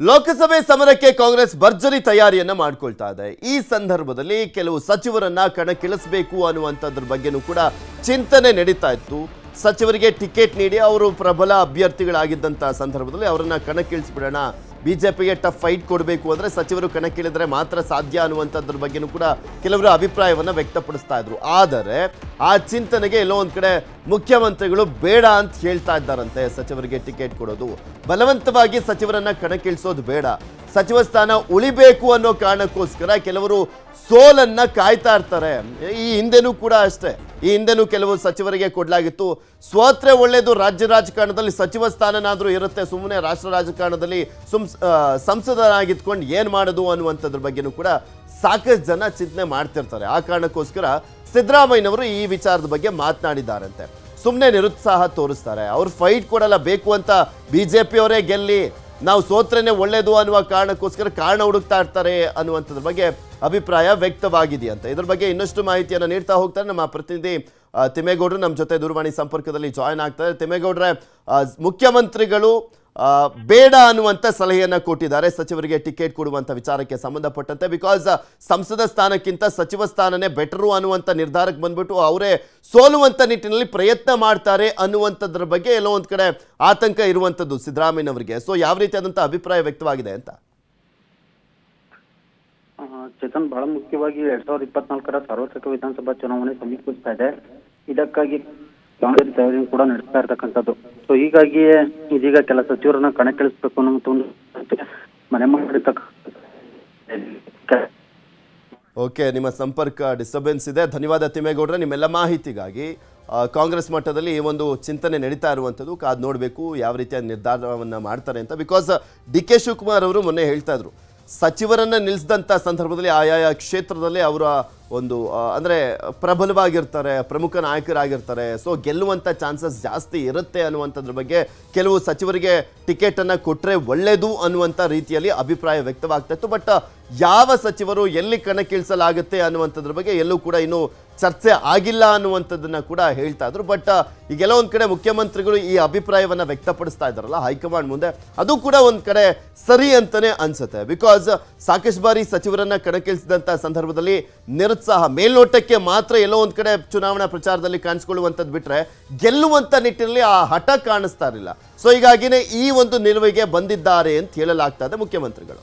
ಲೋಕಸಭೆ ಸಮರಕ್ಕೆ ಕಾಂಗ್ರೆಸ್ ಭರ್ಜರಿ ತಯಾರಿಯನ್ನ ಮಾಡ್ಕೊಳ್ತಾ ಇದೆ. ಈ ಸಂದರ್ಭದಲ್ಲಿ ಕೆಲವು ಸಚಿವರನ್ನ ಕಣಕ್ಕಿಳಿಸಬೇಕು ಅನ್ನುವಂಥದ್ರ ಬಗ್ಗೆನೂ ಕೂಡ ಚಿಂತನೆ ನಡೀತಾ ಇತ್ತು. ಸಚಿವರಿಗೆ ಟಿಕೆಟ್ ನೀಡಿ ಅವರು ಪ್ರಬಲ ಅಭ್ಯರ್ಥಿಗಳಾಗಿದ್ದಂಥ ಸಂದರ್ಭದಲ್ಲಿ ಅವರನ್ನ ಕಣಕ್ಕಿಳಿಸ್ಬಿಡೋಣ ಬಿಜೆಪಿಗೆ ಟಫ್ ಫೈಟ್ ಕೊಡಬೇಕು ಅಂದರೆ ಸಚಿವರು ಕಣಕ್ಕಿಳಿದ್ರೆ ಮಾತ್ರ ಸಾಧ್ಯ ಅನ್ನುವಂಥದ್ರ ಬಗ್ಗೆನೂ ಕೂಡ ಕೆಲವರು ಅಭಿಪ್ರಾಯವನ್ನು ವ್ಯಕ್ತಪಡಿಸ್ತಾ ಇದ್ರು. ಆದರೆ ಆ ಚಿಂತನೆಗೆ ಎಲ್ಲೋ ಒಂದು ಕಡೆ ಮುಖ್ಯಮಂತ್ರಿಗಳು ಬೇಡ ಅಂತ ಹೇಳ್ತಾ ಇದ್ದಾರಂತೆ ಸಚಿವರಿಗೆ ಟಿಕೆಟ್ ಕೊಡೋದು. ಬಲವಂತವಾಗಿ ಸಚಿವರನ್ನ ಕಣಕ್ಕಿಳಿಸೋದು ಬೇಡ. ಸಚಿವ ಸ್ಥಾನ ಉಳಿಬೇಕು ಅನ್ನೋ ಕಾರಣಕ್ಕೋಸ್ಕರ ಕೆಲವರು ಸೋಲನ್ನ ಕಾಯ್ತಾ ಇರ್ತಾರೆ. ಈ ಹಿಂದೆನೂ ಕೂಡ ಅಷ್ಟೇ. ಈ ಹಿಂದೆನೂ ಕೆಲವು ಸಚಿವರಿಗೆ ಕೊಡಲಾಗಿತ್ತು. ಸ್ವತ್ರೆ ಒಳ್ಳೆಯದು ರಾಜ್ಯ ರಾಜಕಾರಣದಲ್ಲಿ ಸಚಿವ ಸ್ಥಾನನಾದರೂ ಇರುತ್ತೆ. ಸುಮ್ಮನೆ ರಾಷ್ಟ್ರ ರಾಜಕಾರಣದಲ್ಲಿ ಸುಮ್ ಸಂಸದರಾಗಿದ್ಕೊಂಡು ಏನು ಮಾಡೋದು ಅನ್ನುವಂಥದ್ರ ಬಗ್ಗೆನೂ ಕೂಡ ಸಾಕಷ್ಟು ಜನ ಚಿಂತನೆ ಮಾಡ್ತಿರ್ತಾರೆ. ಆ ಕಾರಣಕ್ಕೋಸ್ಕರ ಸಿದ್ದರಾಮಯ್ಯನವರು ಈ ವಿಚಾರದ ಬಗ್ಗೆ ಮಾತನಾಡಿದ್ದಾರಂತೆ. ಸುಮ್ಮನೆ ನಿರುತ್ಸಾಹ ತೋರಿಸ್ತಾರೆ. ಅವ್ರು ಫೈಟ್ ಕೊಡಲ್ಲ, ಬೇಕು ಅಂತ ಬಿ ಜೆ ಪಿಯವರೇ ಗೆಲ್ಲಿ ನಾವು ಸೋತ್ರನೇ ಒಳ್ಳೇದು ಅನ್ನುವ ಕಾರಣಕ್ಕೋಸ್ಕರ ಕಾರಣ ಹುಡುಕ್ತಾ ಇರ್ತಾರೆ ಅನ್ನುವಂಥದ್ರ ಬಗ್ಗೆ ಅಭಿಪ್ರಾಯ ವ್ಯಕ್ತವಾಗಿದೆಯಂತೆ. ಇದ್ರ ಬಗ್ಗೆ ಇನ್ನಷ್ಟು ಮಾಹಿತಿಯನ್ನು ನೀಡ್ತಾ ಹೋಗ್ತಾರೆ ನಮ್ಮ ಪ್ರತಿನಿಧಿ ತಿಮ್ಮೇಗೌಡರು ನಮ್ಮ ಜೊತೆ ದೂರವಾಣಿ ಸಂಪರ್ಕದಲ್ಲಿ ಜಾಯ್ನ್ ಆಗ್ತಾರೆ. ತಿಮ್ಮೇಗೌಡ್ರೆ ಮುಖ್ಯಮಂತ್ರಿಗಳು ಬೇಡ ಅನ್ನುವಂಥ ಸಲಹೆಯನ್ನು ಕೊಟ್ಟಿದ್ದಾರೆ. ಸಚಿವರಿಗೆ ಟಿಕೆಟ್ ಕೊಡುವಂಥ ವಿಚಾರಕ್ಕೆ ಸಂಬಂಧಪಟ್ಟಂತೆ. ಬಿಕಾಸ್ ಸಂಸದ ಸ್ಥಾನಕ್ಕಿಂತ ಸಚಿವ ಸ್ಥಾನನೇ ಬೆಟರು ಅನ್ನುವಂಥ ನಿರ್ಧಾರಕ್ಕೆ ಬಂದ್ಬಿಟ್ಟು ಅವರೇ ಸೋಲುವಂಥ ನಿಟ್ಟಿನಲ್ಲಿ ಪ್ರಯತ್ನ ಮಾಡ್ತಾರೆ ಅನ್ನುವಂಥದ್ರ ಬಗ್ಗೆ ಎಲ್ಲೋ ಒಂದು ಕಡೆ ಆತಂಕ ಇರುವಂಥದ್ದು ಸಿದ್ದರಾಮಯ್ಯನವರಿಗೆ. ಸೊ ಯಾವ ರೀತಿಯಾದಂಥ ಅಭಿಪ್ರಾಯ ವ್ಯಕ್ತವಾಗಿದೆ ಅಂತ? ಚೇತನ್ ಬಹಳ ಮುಖ್ಯವಾಗಿ ಎರಡ್ ಸಾವಿರದ ಇಪ್ಪತ್ನಾಲ್ಕರ ಸಾರ್ವತ್ರಿಕ ವಿಧಾನಸಭಾ ಚುನಾವಣೆ ಸಮೀಪಿಸ್ತಾ ಇದೆ. ಇದಕ್ಕಾಗಿ ಕಾಂಗ್ರೆಸ್ ತಯಾರಿ ಕೂಡ ನಡೆಸ್ತಾ ಇರತಕ್ಕಂಥದ್ದು. ಸೊ ಹೀಗಾಗಿ ಇದೀಗ ಕೆಲ ಸಚಿವರನ್ನ ಕಣಕ್ಕಿಳಿಸ್ಬೇಕು ಅನ್ನೋ ಒಂದು ಮನೆ ಮಾಡಿರ್ತಕ್ಕ ಓಕೆ, ನಿಮ್ಮ ಸಂಪರ್ಕ ಡಿಸ್ಟರ್ಬೆನ್ಸ್ ಇದೆ. ಧನ್ಯವಾದ ತಿಮ್ಮೇಗೌಡ್ರೆ. ನಿಮ್ಮೆಲ್ಲ ಮಾಹಿತಿಗಾಗಿ ಕಾಂಗ್ರೆಸ್ ಮಟ್ಟದಲ್ಲಿ ಈ ಒಂದು ಚಿಂತನೆ ನಡೀತಾ ಇರುವಂಥದ್ದು, ಕಾದು ನೋಡಬೇಕು ಯಾವ ರೀತಿಯ ನಿರ್ಧಾರವನ್ನು ಮಾಡ್ತಾರೆ ಅಂತ. ಬಿಕಾಸ್ ಡಿ ಕೆ ಶಿವಕುಮಾರ್ ಅವರು ಮೊನ್ನೆ ಹೇಳ್ತಾ ಇದ್ರು ಸಚಿವರನ್ನ ನಿಲ್ಲಿಸಿದಂಥ ಸಂದರ್ಭದಲ್ಲಿ ಆಯಾಯ ಕ್ಷೇತ್ರದಲ್ಲಿ ಅವರ ಒಂದು ಅಂದರೆ ಪ್ರಬಲವಾಗಿರ್ತಾರೆ, ಪ್ರಮುಖ ನಾಯಕರಾಗಿರ್ತಾರೆ. ಸೊ ಗೆಲ್ಲುವಂಥ ಚಾನ್ಸಸ್ ಜಾಸ್ತಿ ಇರುತ್ತೆ ಅನ್ನುವಂಥದ್ರ ಬಗ್ಗೆ ಕೆಲವು ಸಚಿವರಿಗೆ ಟಿಕೆಟನ್ನು ಕೊಟ್ಟರೆ ಒಳ್ಳೆಯದು ಅನ್ನುವಂಥ ರೀತಿಯಲ್ಲಿ ಅಭಿಪ್ರಾಯ ವ್ಯಕ್ತವಾಗ್ತಾ ಬಟ್ ಯಾವ ಸಚಿವರು ಎಲ್ಲಿ ಕಣಕ್ಕಿಳಿಸಲಾಗುತ್ತೆ ಅನ್ನುವಂಥದ್ರ ಬಗ್ಗೆ ಎಲ್ಲೂ ಕೂಡ ಇನ್ನೂ ಚರ್ಚೆ ಆಗಿಲ್ಲ ಅನ್ನುವಂಥದ್ದನ್ನ ಕೂಡ ಹೇಳ್ತಾ ಇದ್ರು. ಬಟ್ ಈಗೆಲ್ಲ ಒಂದು ಕಡೆ ಮುಖ್ಯಮಂತ್ರಿಗಳು ಈ ಅಭಿಪ್ರಾಯವನ್ನ ವ್ಯಕ್ತಪಡಿಸ್ತಾ ಇದ್ದಾರಲ್ಲ, ಹೈಕಮಾಂಡ್ ಮುಂದೆ. ಅದು ಕೂಡ ಒಂದು ಕಡೆ ಸರಿ ಅಂತಾನೆ ಅನ್ಸುತ್ತೆ. ಬಿಕಾಸ್ ಸಾಕಷ್ಟು ಬಾರಿ ಸಚಿವರನ್ನ ಕಣಕ್ಕಿಳಿಸಿದಂಥ ಸಂದರ್ಭದಲ್ಲಿ ನಿರುತ್ಸಾಹ, ಮೇಲ್ನೋಟಕ್ಕೆ ಮಾತ್ರ ಎಲ್ಲೋ ಒಂದು ಕಡೆ ಚುನಾವಣಾ ಪ್ರಚಾರದಲ್ಲಿ ಕಾಣಿಸ್ಕೊಳ್ಳುವಂಥದ್ದು ಬಿಟ್ರೆ ಗೆಲ್ಲುವಂಥ ನಿಟ್ಟಿನಲ್ಲಿ ಆ ಹಠ ಕಾಣಿಸ್ತಾ ಇರಲಿಲ್ಲ. ಸೊ ಹೀಗಾಗಿನೇ ಈ ಒಂದು ನಿಲುವಿಗೆ ಬಂದಿದ್ದಾರೆ ಅಂತ ಹೇಳಲಾಗ್ತಾ ಇದೆ ಮುಖ್ಯಮಂತ್ರಿಗಳು.